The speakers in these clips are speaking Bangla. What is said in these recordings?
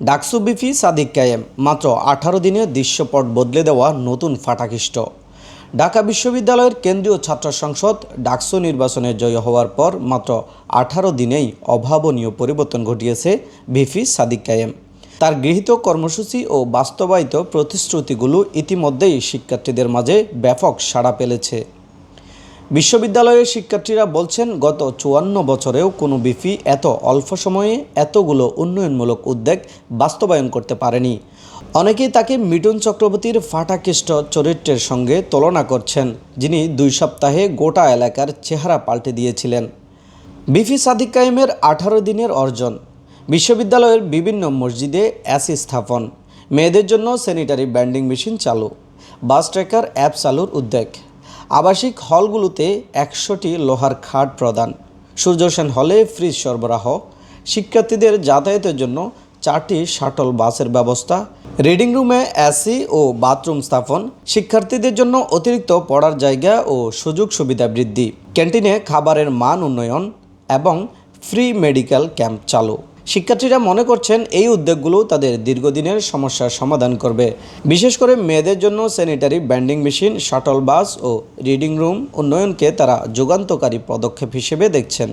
ডাকসু বিফি সাদিক কায়েম। মাত্র আঠারো দিনে দৃশ্যপট বদলে দেওয়া নতুন ফাটাকিষ্ট ঢাকা বিশ্ববিদ্যালয়ের কেন্দ্রীয় ছাত্র সংসদ ডাকসু নির্বাচনে জয়ী হওয়ার পর মাত্র আঠারো দিনেই অভাবনীয় পরিবর্তন ঘটিয়েছে ভিফি সাদিক কায়েম। তার গৃহীত কর্মসূচি ও বাস্তবায়িত প্রতিশ্রুতিগুলো ইতিমধ্যেই শিক্ষার্থীদের মাঝে ব্যাপক সাড়া ফেলেছে বিশ্ববিদ্যালয়ের শিক্ষার্থীরা বলছেন, গত চুয়ান্ন বছরেও কোনো বিফি এত অল্প সময়ে এতগুলো উন্নয়নমূলক উদ্যোগ বাস্তবায়ন করতে পারেনি। অনেকেই তাকে মিঠুন চক্রবর্তীর ফাটাকেষ্ট চরিত্রের সঙ্গে তুলনা করছেন, যিনি দুই সপ্তাহে গোটা এলাকার চেহারা পাল্টে দিয়েছিলেন। বিফি সাদিক কায়েমের আঠারো দিনের অর্জন, বিশ্ববিদ্যালয়ের বিভিন্ন মসজিদে অ্যাসি স্থাপন, মেয়েদের জন্য স্যানিটারি ব্যান্ডিং মেশিন চালু, বাস ট্রেকার অ্যাপ চালুর উদ্যোগ। আবাসিক হলগুলোতে একশোটি লোহার খাট প্রদান। সূর্যসেন হলে ফ্রিজ সরবরাহ। শিক্ষার্থীদের যাতায়াতের জন্য চারটি শাটল বাসের ব্যবস্থা, রিডিং রুমে এসি ও বাথরুম স্থাপন, শিক্ষার্থীদের জন্য অতিরিক্ত পড়ার জায়গা ও সুযোগ সুবিধা বৃদ্ধি, ক্যান্টিনে খাবারের মান উন্নয়ন এবং ফ্রি মেডিকেল ক্যাম্প চালু। শিক্ষার্থীরা মনে করছেন এই উদ্যোগগুলো তাদের দীর্ঘদিনের সমস্যার সমাধান করবে। বিশেষ করে মেয়েদের জন্য sanitary vending machine shuttle bus ও রিডিং রুম উন্নয়নকে তারা যুগান্তকারী পদক্ষেপ হিসেবে দেখছেন।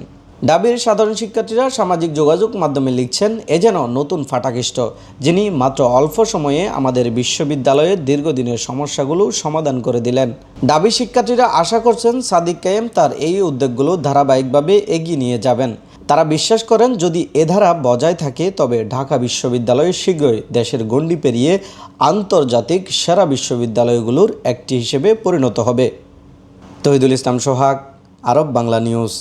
ডাবির সাধারণ শিক্ষার্থীরা সামাজিক যোগাযোগ মাধ্যমে লিখছেন, এ যেন নতুন ফাটাকিষ্ট, যিনি মাত্র অল্প সময়ে আমাদের বিশ্ববিদ্যালয়ের দীর্ঘদিনের সমস্যাগুলো সমাধান করে দিলেন। ডাবি শিক্ষার্থীরা আশা করছেন সাদিক কায়েম তার এই উদ্যোগগুলো ধারাবাহিকভাবে এগিয়ে নিয়ে যাবেন। তারা বিশ্বাস করেন যদি এ ধারা বজায় থাকে, তবে ঢাকা বিশ্ববিদ্যালয় শীঘ্রই দেশের গণ্ডি পেরিয়ে আন্তর্জাতিক সেরা বিশ্ববিদ্যালয়গুলোর একটি হিসেবে পরিণত হবে। Tohidul Islam Sohag, Arab Bangla news.